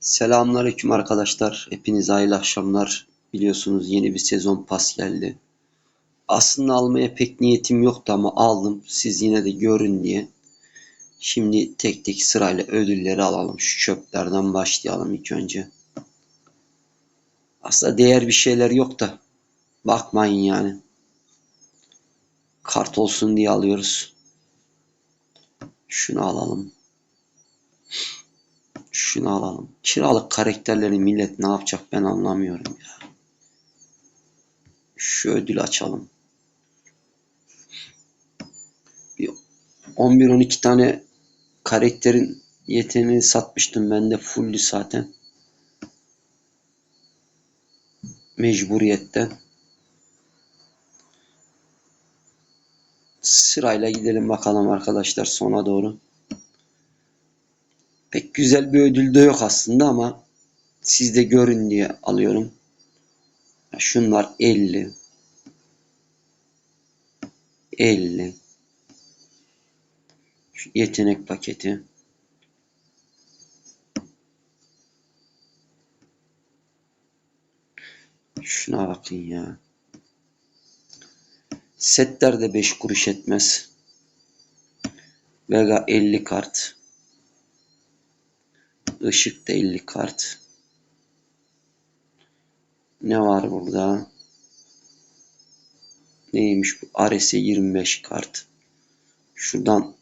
Selamünaleyküm arkadaşlar. Hepinize hayırlı akşamlar. Biliyorsunuz yeni bir sezon pas geldi. Aslında almaya pek niyetim yoktu ama aldım. Siz yine de görün diye. Şimdi tek tek sırayla ödülleri alalım. Şu çöplerden başlayalım ilk önce. Aslında değer bir şeyler yok da. Bakmayın yani. Kart olsun diye alıyoruz. Şunu alalım. Şunu alalım. Kiralık karakterleri millet ne yapacak ben anlamıyorum ya. Şu ödülü açalım. Bir 11-12 tane karakterin yeteneğini satmıştım. Ben de fulldü zaten. Mecburiyetten. Sırayla gidelim bakalım arkadaşlar sona doğru. Güzel bir ödül de yok aslında ama siz de görün diye alıyorum. Şunlar 50. 50. Şu yetenek paketi. Şuna bakın ya. Setler de 5 kuruş etmez. Vega 50 kart. Işık da 50 kart. Ne var burada? Neymiş bu? Ares'e 25 kart. Şuradan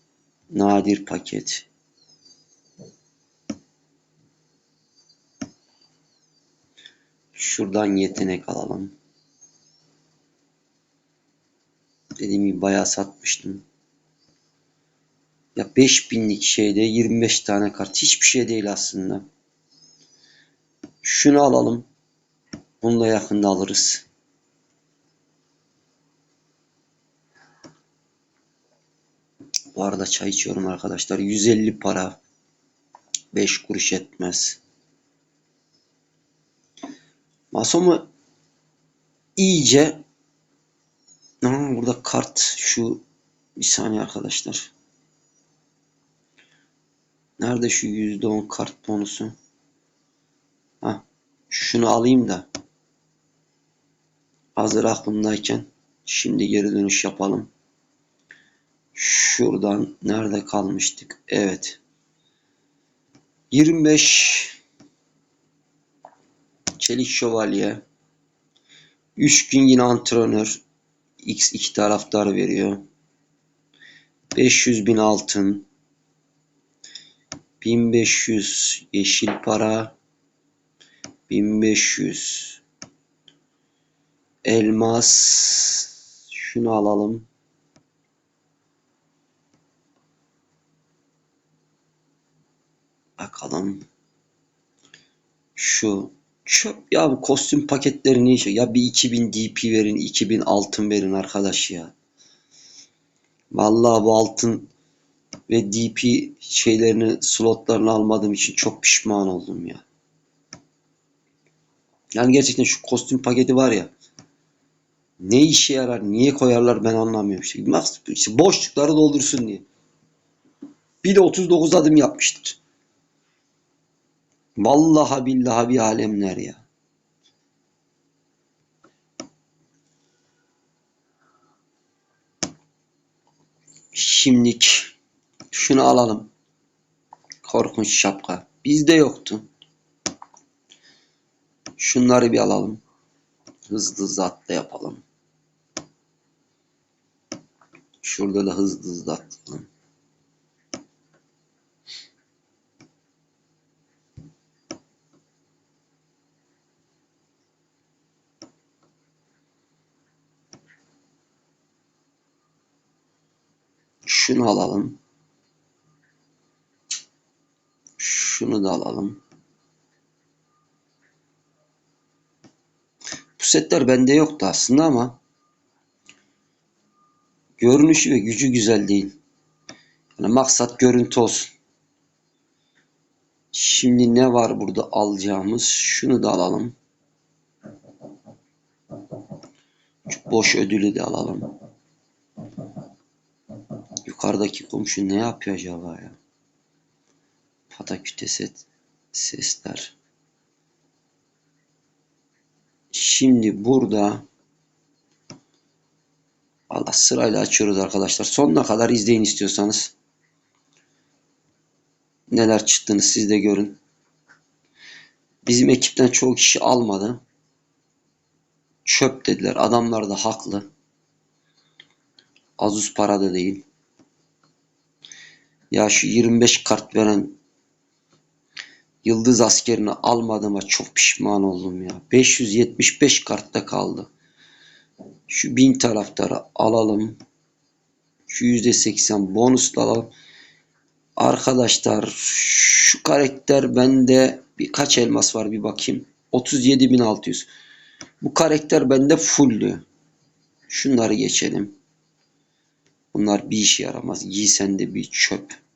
nadir paket. Şuradan yetenek alalım. Dediğim gibi bayağı satmıştım. Ya 5000'lik şeyde 25 tane kart hiçbir şey değil aslında. Şunu alalım. Bunu da yakında alırız. Bu arada çay içiyorum arkadaşlar. 150 para. 5 kuruş etmez. Masomu iyice Aa, burada kart şu bir saniye arkadaşlar. Nerede şu %10 kart bonusu? Ha, şunu alayım da hazır aklımdayken şimdi geri dönüş yapalım. Şuradan nerede kalmıştık? Evet. 25 Çelik Şövalye 3 gün yine antrenör X iki taraftar veriyor. 500 bin altın 1500 yeşil para 1500 elmas. Şunu alalım. Bakalım. Şu çöp ya bu kostüm paketleri ne işe? Ya bir 2000 DP verin 2000 altın verin arkadaş ya. Vallahi bu altın ve DP şeylerini slotlarını almadığım için çok pişman oldum ya. Yani gerçekten şu kostüm paketi var ya ne işe yarar, niye koyarlar ben anlamıyorum. İşte, işte boşlukları doldursun diye. Bir de 39 adım yapmıştır. Vallahi billahi bir alemler ya. Şimdilik şunu alalım. Korkunç şapka. Bizde yoktu. Şunları bir alalım. Hızlı hızlı atla yapalım. Şurada da hızlı hızlı atlayalım. Şunu alalım. Şunu da alalım. Bu setler bende yoktu aslında ama görünüşü ve gücü güzel değil. Yani maksat görüntü olsun. Şimdi ne var burada alacağımız? Şunu da alalım. Şu boş ödülü de alalım. Yukarıdaki komşu ne yapıyor acaba ya? Pataküte set. Sesler. Şimdi burada Allah sırayla açıyoruz arkadaşlar. Sonuna kadar izleyin istiyorsanız. Neler çıktığını siz de görün. Bizim ekipten çoğu kişi almadı. Çöp dediler. Adamlar da haklı. Azus para da değil. Ya şu 25 kart veren Yıldız askerini almadığıma çok pişman oldum ya. 575 kartta kaldı. Şu 1000 taraftarı alalım. Şu %80 bonusla alalım. Arkadaşlar şu karakter bende birkaç elmas var bir bakayım. 37.600. Bu karakter bende fulldü. Şunları geçelim. Bunlar bir işe yaramaz. Giysen de bir çöp.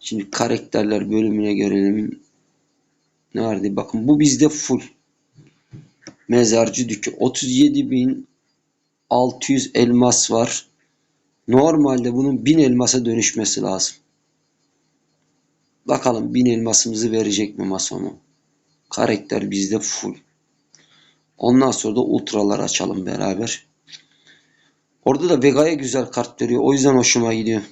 Şimdi karakterler bölümüne görelim. Nerede? Bakın bu bizde full. Mezarcı dükü. 37.600 elmas var. Normalde bunun 1000 elmasa dönüşmesi lazım. Bakalım 1000 elmasımızı verecek mi Mason'u? Karakter bizde full. Ondan sonra da ultralar açalım beraber. Orada da Vega'ya güzel kart veriyor. O yüzden hoşuma gidiyor.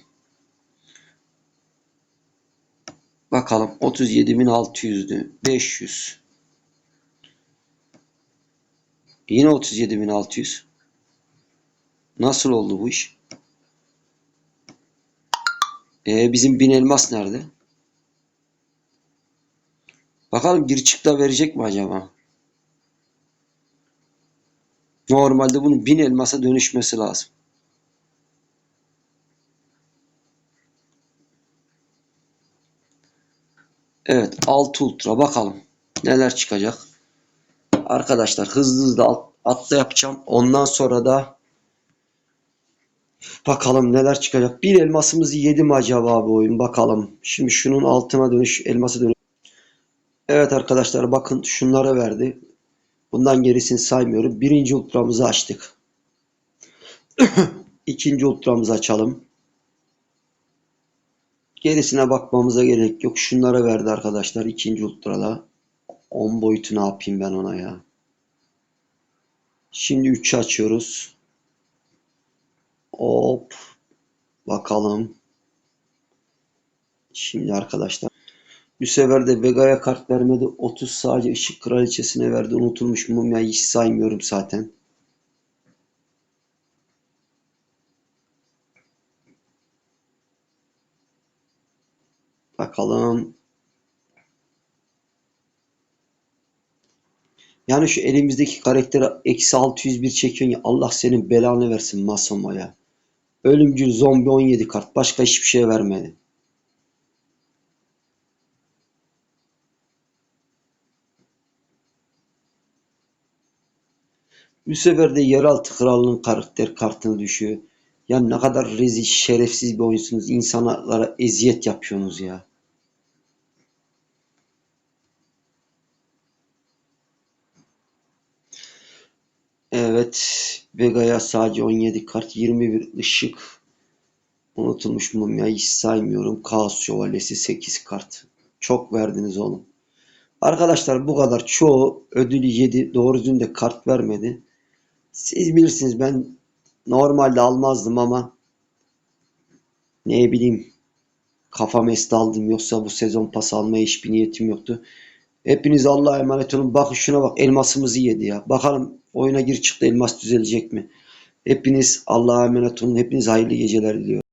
Bakalım 37.600'dü. 500. Yine 37.600. Nasıl oldu bu iş? Ee, bizim bin elmas nerede? Bakalım bir çıkta verecek mi acaba? Normalde bunun bin elmasa dönüşmesi lazım. Evet 6 ultra bakalım neler çıkacak. Arkadaşlar hızlı hızlı atla yapacağım. Ondan sonra da bakalım neler çıkacak. Bir elmasımızı yedi mi acaba bu oyun bakalım. Şimdi şunun altına dönüş elması dönüş. Evet arkadaşlar bakın şunlara verdi. Bundan gerisini saymıyorum. Birinci ultramızı açtık. İkinci ultramızı açalım. Gerisine bakmamıza gerek yok. Şunlara verdi arkadaşlar. ikinci ultrada. 10 boyutu ne yapayım ben ona ya. Şimdi 3'ü açıyoruz. Hop. Bakalım. Şimdi arkadaşlar. Bu sefer de Vega'ya kart vermedi. 30 sadece ışık kraliçesine verdi. Unutulmuş mumya hiç saymıyorum zaten. Bakalım. Yani şu elimizdeki karaktere eksi 601 çekiyorsun ya Allah senin belanı versin Masoma ya. Ölümcül zombi 17 kart. Başka hiçbir şey vermedi. Bu sefer de yeraltı kralının karakter kartını düşüyor. Ya ne kadar rezil, şerefsiz bir oyunsunuz. İnsanlara eziyet yapıyorsunuz ya. Evet. Vega'ya sadece 17 kart, 21 ışık. Unutulmuş mumya hiç saymıyorum. Kaos şövalyesi 8 kart. Çok verdiniz oğlum. Arkadaşlar bu kadar. Çoğu ödülü yedi. Doğru düzgün de kart vermedi. Siz bilirsiniz ben normalde almazdım ama ne bileyim kafam esti aldım. Yoksa bu sezon pas almaya hiçbir niyetim yoktu. Hepiniz Allah'a emanet olun. Bakın şuna bak elmasımızı yedi ya. Bakalım oyuna gir çıktı elmas düzelecek mi? Hepiniz Allah'a emanet olun. Hepiniz hayırlı geceler diliyorum.